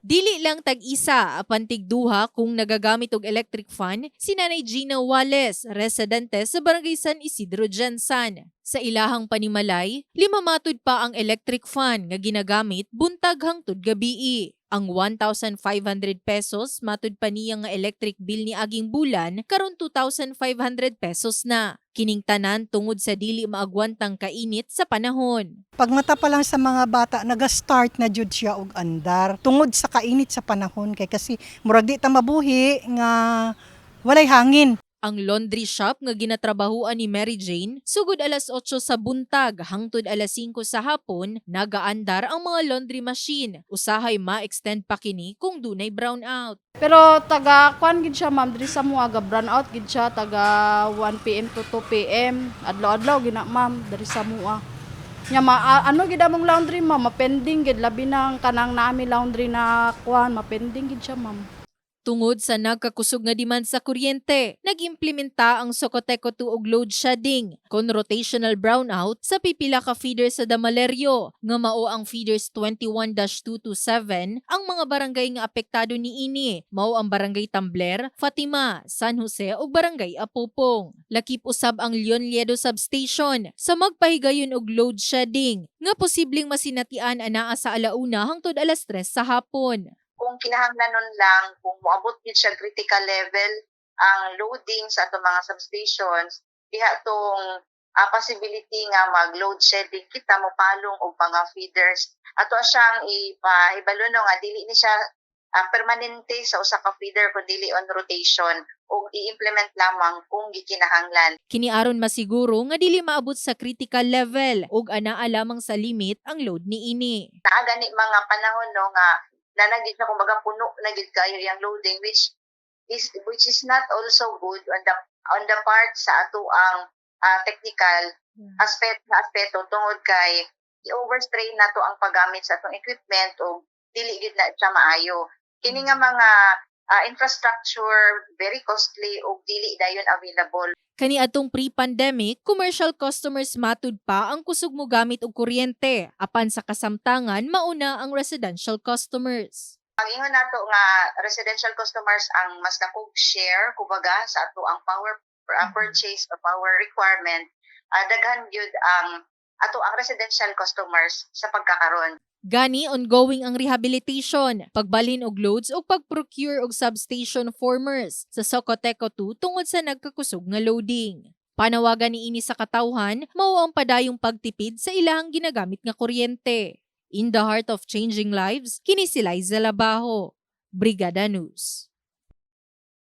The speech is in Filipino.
Dili lang tag-isa apan tigduha kung nagagamit og electric fan si Nanay Gina Wales, residente sa Barangay San Isidro Jansan. Sa ilahang panimalay, lima matud pa ang electric fan nga ginagamit buntag hangtod gabii. Ang 1,500 pesos matud pa niya nga electric bill ni aging bulan karon 2,500 pesos na. Kining tanan tungod sa dili maagwantang kainit sa panahon. Pag mata pa lang sa mga bata, naga-start na jud siya og andar. Tungod sa kainit sa panahon kay kasi murag di ta mabuhi nga walay hangin. Ang laundry shop nga ginatrabahuan ni Mary Jane, sugod alas 8 sa buntag hangtod alas 5 sa hapon, nagaandar ang mga laundry machine. Usahay ma-extend pa kini kung dunay brownout. Pero taga kwan gid siya ma'am diri sa mo aga brown out gid siya taga 1 PM to 2 PM. Adlaw-adlaw gina ma'am diri sa mua. Nya ma ano gid among laundry ma'am, mapending gid labi nang kanang nami laundry na kwan, mapending gid siya ma'am. Tungod sa nagkakusog nga demand sa kuryente, nag-implementa ang Socoteco 2 og load shedding kon rotational brownout sa pipila ka feeder sa Damaleryo nga mao ang feeders 21-2 to 7 ang mga barangay nga apektado ni ini mao ang barangay Tambler, Fatima, San Jose ug barangay Apupong. Lakip usab ang Leon Liedo substation sa magpahigayon og load shedding nga posibleng masinatian anaa sa alauna hangtod alas 3 sa hapon. Kung kinahanglanon lang, kung moabot gid siya critical level, ang loading sa ato mga substations, diha tong ah, possibility nga mag-load shedding kita mo palong og mga feeders. Ato siyang ipahibalo no nga dili ni siya ah, permanente sa usa ka feeder kun dili on rotation ug i-implement lamang kung gikinahanglan. Kini aron masiguro nga dili maabot sa critical level ug anaa lamang sa limit ang load ni ini. naa gani mga panahon no nga na nagid na kumbaga puno na gid kayo yung loading which is which is not also good on the on the part sa ato ang ah, technical aspect na aspeto tungod kay i-overstrain na to ang paggamit sa atong equipment o dili gid na siya maayo. Kini nga mga ah, infrastructure very costly o dili dayon available Kani atong pre-pandemic, commercial customers matud pa ang kusog mo gamit og kuryente, apan sa kasamtangan mauna ang residential customers. ang ingon nato nga residential customers ang mas dakog share kumbaga sa ato ang power uh, purchase or power requirement uh, daghan gyud ang ato ang residential customers sa pagkakaron Gani ongoing ang rehabilitation, pagbalin og loads ug pag-procure og substation formers sa Socoteco 2 tungod sa nagkakusog nga loading. Panawagan ni ini sa katawhan, mao ang padayong pagtipid sa ilahang ginagamit nga kuryente. In the heart of changing lives, kini si Liza Labajo, Brigada News.